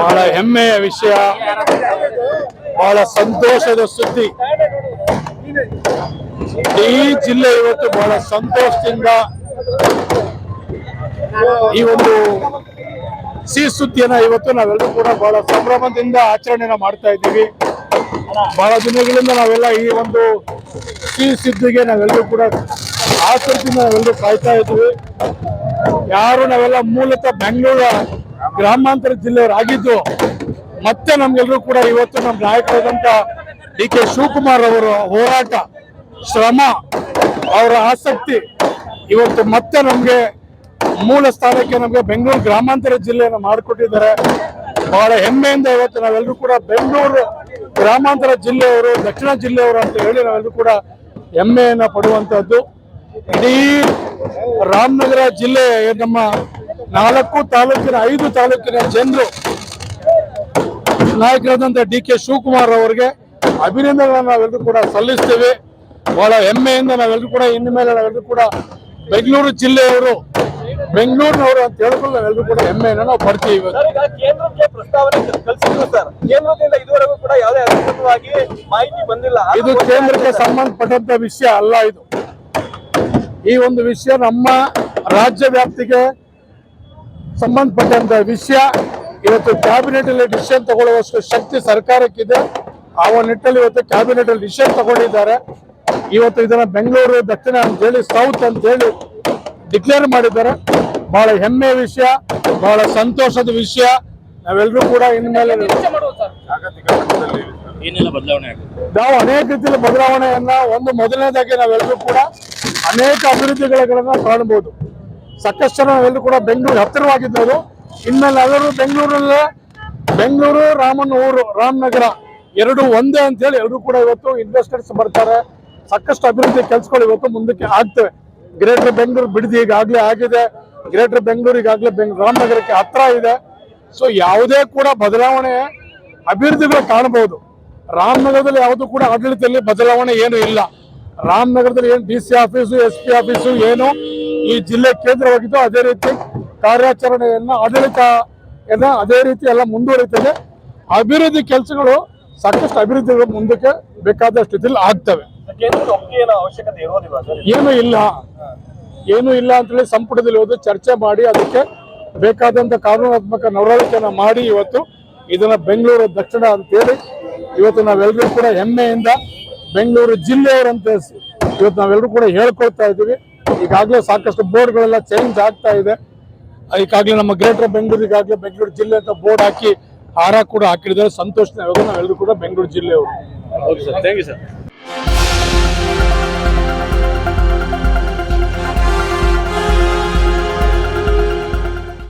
ಬಹಳ ಹೆಮ್ಮೆಯ ವಿಷಯ. ಬಹಳ ಸಂತೋಷದ ಸುದ್ದಿ. ಈ ಜಿಲ್ಲೆ ಇವತ್ತು ಬಹಳ ಸಂತೋಷದಿಂದ ಈ ಒಂದು ಸಿಹಿ ಸುದ್ದಿಯನ್ನ ಇವತ್ತು ನಾವೆಲ್ಲರೂ ಕೂಡ ಬಹಳ ಸಂಭ್ರಮದಿಂದ ಆಚರಣೆನ ಮಾಡ್ತಾ ಇದ್ದೀವಿ. ಬಹಳ ದಿನಗಳಿಂದ ನಾವೆಲ್ಲ ಈ ಒಂದು ಸಿಹಿ ಸುದ್ದಿಗೆ ನಾವೆಲ್ಲರೂ ಕೂಡ ಆಸಕ್ತಿಯಿಂದ ನಾವೆಲ್ಲರೂ ಕಾಯ್ತಾ ಇದ್ದೀವಿ. ಯಾರು ನಾವೆಲ್ಲ ಮೂಲತಃ ಬೆಂಗಳೂರ ಗ್ರಾಮಾಂತರ ಜಿಲ್ಲೆಯವರಾಗಿದ್ದು ಮತ್ತೆ ನಮ್ಗೆಲ್ಲರೂ ಕೂಡ ಇವತ್ತು ನಮ್ಮ ನಾಯಕರಾದಂತ ಡಿ ಕೆ ಶಿವಕುಮಾರ್ ಅವರ ಹೋರಾಟ, ಶ್ರಮ, ಅವರ ಆಸಕ್ತಿ ಇವತ್ತು ಮತ್ತೆ ನಮ್ಗೆ ಮೂಲ ಸ್ಥಾನಕ್ಕೆ ನಮ್ಗೆ ಬೆಂಗಳೂರು ಗ್ರಾಮಾಂತರ ಜಿಲ್ಲೆಯನ್ನು ಮಾಡಿಕೊಟ್ಟಿದ್ದಾರೆ. ಬಹಳ ಹೆಮ್ಮೆಯಿಂದ ಇವತ್ತು ನಾವೆಲ್ಲರೂ ಕೂಡ ಬೆಂಗಳೂರು ಗ್ರಾಮಾಂತರ ಜಿಲ್ಲೆಯವರು, ದಕ್ಷಿಣ ಜಿಲ್ಲೆಯವರು ಅಂತ ಹೇಳಿ ನಾವೆಲ್ಲರೂ ಕೂಡ ಹೆಮ್ಮೆಯನ್ನ ಪಡುವಂತದ್ದು ಇಡೀ ರಾಮನಗರ ಜಿಲ್ಲೆ ನಮ್ಮ ನಾಲ್ಕು ತಾಲೂಕಿನ ಐದು ತಾಲೂಕಿನ ಜನರು ನಾಯಕರಾದಂತಹ ಡಿ ಕೆ ಶಿವಕುಮಾರ್ ಅವರಿಗೆ ಅಭಿನಂದನೆಗಳನ್ನು ನಾವೆಲ್ಲರೂ ಕೂಡ ಸಲ್ಲಿಸ್ತೇವೆ. ಬಹಳ ಹೆಮ್ಮೆಯಿಂದ ನಾವೆಲ್ಲರೂ ಕೂಡ ಇನ್ನು ಮೇಲೆ ನಾವೆಲ್ಲರೂ ಕೂಡ ಬೆಂಗಳೂರು ಜಿಲ್ಲೆಯವರು ಬೆಂಗಳೂರಿನವರು ಅಂತ ಹೇಳ್ಕೊಂಡು ನಾವೆಲ್ಲರೂ ಕೂಡ ಹೆಮ್ಮೆಯನ್ನು ನಾವು ಪಡ್ತೀವಿ ಇವತ್ತು. ಕೇಂದ್ರಕ್ಕೆ ಪ್ರಸ್ತಾವನೆ ಕಳಿಸಿದ್ರು ಸರ್. ಕೇಂದ್ರದಿಂದ ಇದುವರೆಗೂ ಕೂಡ ಯಾವುದೇ ಅಧಿಕೃತವಾಗಿ ಮಾಹಿತಿ ಬಂದಿಲ್ಲ. ಇದು ಕೇಂದ್ರಕ್ಕೆ. ಸಂಬಂಧಪಟ್ಟಂತ ವಿಷಯ ಅಲ್ಲ ಇದು. ಈ ಒಂದು ವಿಷಯ ನಮ್ಮ ರಾಜ್ಯ ವ್ಯಾಪ್ತಿಗೆ ಸಂಬಂಧಪಟ್ಟಂತ ವಿಷಯ. ಇವತ್ತು ಕ್ಯಾಬಿನೆಟ್ ಅಲ್ಲಿ ಡಿಸಿಷನ್ ತಗೊಳ್ಳುವಷ್ಟು ಶಕ್ತಿ ಸರ್ಕಾರಕ್ಕಿದೆ. ಆ ಒಂದು ನಿಟ್ಟಲ್ಲಿ ಇವತ್ತು ಕ್ಯಾಬಿನೆಟ್ ಅಲ್ಲಿ ಡಿಸಿಷನ್ ತಗೊಂಡಿದ್ದಾರೆ. ಇವತ್ತು ಇದನ್ನ ಬೆಂಗಳೂರು ದಕ್ಷಿಣ ಅಂತ ಹೇಳಿ ಸೌತ್ ಅಂತ ಹೇಳಿ ಡಿಕ್ಲೇರ್ ಮಾಡಿದ್ದಾರೆ. ಬಹಳ ಹೆಮ್ಮೆಯ ವಿಷಯ ಬಹಳ ಸಂತೋಷದ ವಿಷಯ. ನಾವೆಲ್ಲರೂ ಕೂಡ ಇನ್ಮೇಲೆ ಏನೆಲ್ಲ ಬದಲಾವಣೆ ಆಗುತ್ತೆ ನಾವು ಅನೇಕ ರೀತಿಯ ಬದಲಾವಣೆಯನ್ನ ಒಂದು ಮೊದಲನೇದಾಗಿ ನಾವೆಲ್ಲರೂ ಕೂಡ ಅನೇಕ ಅಭಿವೃದ್ಧಿಗಳನ್ನ ಕಾಣಬಹುದು ಸಾಕಷ್ಟು ಜನ ಎಲ್ಲರೂ ಕೂಡ ಬೆಂಗಳೂರು ಹತ್ತಿರವಾಗಿದ್ದವರು. ಇನ್ಮೇಲೆ ಎಲ್ಲರೂ ಬೆಂಗಳೂರಲ್ಲೇ ಬೆಂಗಳೂರು ರಾಮನ ಊರು ರಾಮನಗರ ಎರಡು ಒಂದೇ ಅಂತ ಹೇಳಿ ಎಲ್ಲರೂ ಕೂಡ ಇವತ್ತು ಇನ್ವೆಸ್ಟರ್ಸ್ ಬರ್ತಾರೆ. ಸಾಕಷ್ಟು ಅಭಿವೃದ್ಧಿ ಕೆಲಸಗಳು ಇವತ್ತು ಮುಂದಕ್ಕೆ ಆಗ್ತವೆ. ಗ್ರೇಟರ್ ಬೆಂಗಳೂರು ಬಿಡದಿ ಈಗಾಗಲೇ ಆಗಿದೆ. ಗ್ರೇಟರ್ ಬೆಂಗಳೂರು ಈಗಾಗಲೇ ಬೆಂಗ್, ರಾಮನಗರಕ್ಕೆ ಹತ್ರ ಇದೆ. ಸೊ ಯಾವುದೇ ಕೂಡ ಬದಲಾವಣೆ ಅಭಿವೃದ್ಧಿಗಳು ಕಾಣಬಹುದು. ರಾಮನಗರದಲ್ಲಿ ಯಾವುದು ಕೂಡ ಆಡಳಿತದಲ್ಲಿ ಬದಲಾವಣೆ ಏನು ಇಲ್ಲ. ರಾಮನಗರದಲ್ಲಿ ಏನು D C office S P office ಏನು ಈ ಜಿಲ್ಲೆ ಕೇಂದ್ರವಾಗಿದ್ದು ಅದೇ ರೀತಿ ಕಾರ್ಯಾಚರಣೆಯನ್ನ ಆಡಳಿತ ಅದೇ ರೀತಿ ಎಲ್ಲ ಮುಂದುವರಿತದೆ. ಅಭಿವೃದ್ಧಿ ಕೆಲಸಗಳು ಸಾಕಷ್ಟು ಅಭಿವೃದ್ಧಿಗಳು ಮುಂದಕ್ಕೆ ಬೇಕಾದ ಸ್ಥಿತಿಯಲ್ಲಿ ಆಗ್ತವೆ. ಏನು ಇಲ್ಲ? ಏನು ಇಲ್ಲ. ಅಂತೇಳಿ ಸಂಪುಟದಲ್ಲಿ ಹೋದು ಚರ್ಚೆ ಮಾಡಿ ಅದಕ್ಕೆ ಬೇಕಾದಂತ ಕಾನೂನಾತ್ಮಕ ನಡವಳಿಕೆಯನ್ನು ಮಾಡಿ ಇವತ್ತು ಇದನ್ನ ಬೆಂಗಳೂರು ದಕ್ಷಿಣ ಅಂತೇಳಿ ಇವತ್ತು ನಾವೆಲ್ಲರೂ ಕೂಡ ಹೆಮ್ಮೆಯಿಂದ ಬೆಂಗಳೂರು ಜಿಲ್ಲೆಯವರಂತ ಇವತ್ತು ನಾವೆಲ್ಲರೂ ಕೂಡ ಹೇಳ್ಕೊಳ್ತಾ ಇದ್ದೀವಿ. ಈಗಾಗಲೇ ಸಾಕಷ್ಟು ಬೋರ್ಡ್ಗಳೆಲ್ಲ ಚೇಂಜ್ ಆಗ್ತಾ ಇದೆ. ಈಗಾಗಲೇ ನಮ್ಮ ಗ್ರೇಟರ್ ಬೆಂಗಳೂರು ಈಗಾಗಲೇ ಬೆಂಗಳೂರು ಜಿಲ್ಲೆ ಅಂತ ಬೋರ್ಡ್ ಹಾಕಿ ಹಾರ ಕೂಡ ಹಾಕಿದ್ದಾರೆ. ಸಂತೋಷ ನಾವೆಲ್ಲರೂ ಕೂಡ ಬೆಂಗಳೂರು ಜಿಲ್ಲೆಯವರು. Okay sir. Thank you sir